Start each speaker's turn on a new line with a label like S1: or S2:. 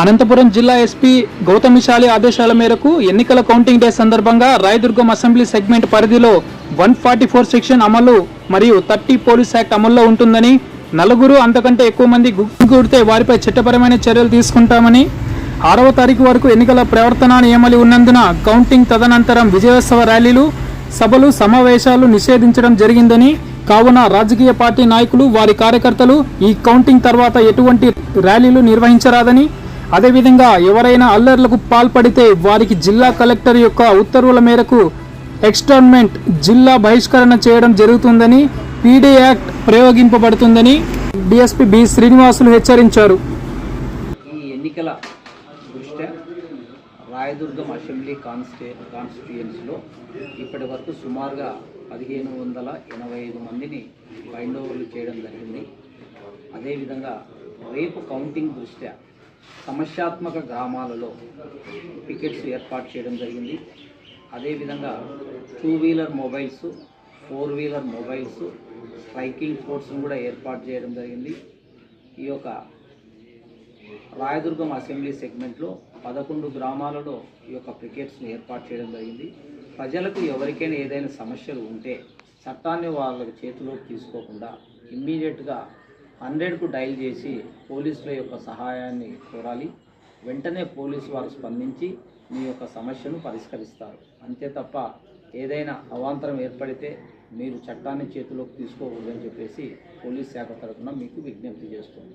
S1: అనంతపురం జిల్లా ఎస్పీ గౌతమిశాలి ఆదేశాల మేరకు ఎన్నికల కౌంటింగ్ డే సందర్భంగా రాయదుర్గం అసెంబ్లీ సెగ్మెంట్ పరిధిలో వన్ ఫార్టీ ఫోర్ సెక్షన్ అమలు మరియు థర్టీ పోలీస్ యాక్ట్ అమల్లో ఉంటుందని నలుగురు అంతకంటే ఎక్కువ మంది గుర్తే వారిపై చట్టపరమైన చర్యలు తీసుకుంటామని ఆరవ తారీఖు వరకు ఎన్నికల ప్రవర్తన నియమాలు ఉన్నందున కౌంటింగ్ తదనంతరం విజయోత్సవ ర్యాలీలు సభలు సమావేశాలు నిషేధించడం జరిగిందని కావున రాజకీయ పార్టీ నాయకులు వారి కార్యకర్తలు ఈ కౌంటింగ్ తర్వాత ఎటువంటి ర్యాలీలు నిర్వహించరాదని అదేవిధంగా ఎవరైనా అల్లర్లకు పాల్పడితే వారికి జిల్లా కలెక్టర్ యొక్క ఉత్తర్వుల మేరకు ఎక్స్టర్న్మెంట్ జిల్లా బహిష్కరణ చేయడం జరుగుతుందని పీడీ యాక్ట్ ప్రయోగింపబడుతుందని డిఎస్పీ బి శ్రీనివాసులు హెచ్చరించారు.
S2: ఈ ఎన్నికల దృష్ట్యా రాయదుర్గం అసెంబ్లీ కాన్స్టే కాన్స్టిట్యుయెన్సీలో ఇప్పటి వరకు సుమారుగా పదిహేను వందల ఎనభై ఐదు మందిని బైండ్ ఓవర్లు చేయడం జరిగింది. అదేవిధంగా రేపు కౌంటింగ్ దృష్ట్యా సమస్యాత్మక గ్రామాలలో పికెట్స్ ఏర్పాటు చేయడం జరిగింది. అదేవిధంగా two wheeler mobiles four wheeler mobiles striking ఫోర్స్ను కూడా ఏర్పాటు చేయడం జరిగింది. ఈ యొక్క రాయదుర్గం అసెంబ్లీ సెగ్మెంట్లో పదకొండు గ్రామాలలో ఈ యొక్క పికెట్స్ను ఏర్పాటు చేయడం జరిగింది. ప్రజలకు ఎవరికైనా ఏదైనా సమస్యలు ఉంటే చట్టాన్ని వాళ్ళకి చేతిలోకి తీసుకోకుండా ఇమ్మీడియట్గా హండ్రెడ్కు డైల్ చేసి పోలీసుల యొక్క సహాయాన్ని కోరాలి. వెంటనే పోలీసు వారు స్పందించి మీ యొక్క సమస్యను పరిష్కరిస్తారు. అంతే తప్ప ఏదైనా అవాంతరం ఏర్పడితే మీరు చట్టాన్ని చేతిలోకి తీసుకోకూడదని చెప్పేసి పోలీస్ శాఖ తరఫున మీకు విజ్ఞప్తి చేస్తుంది.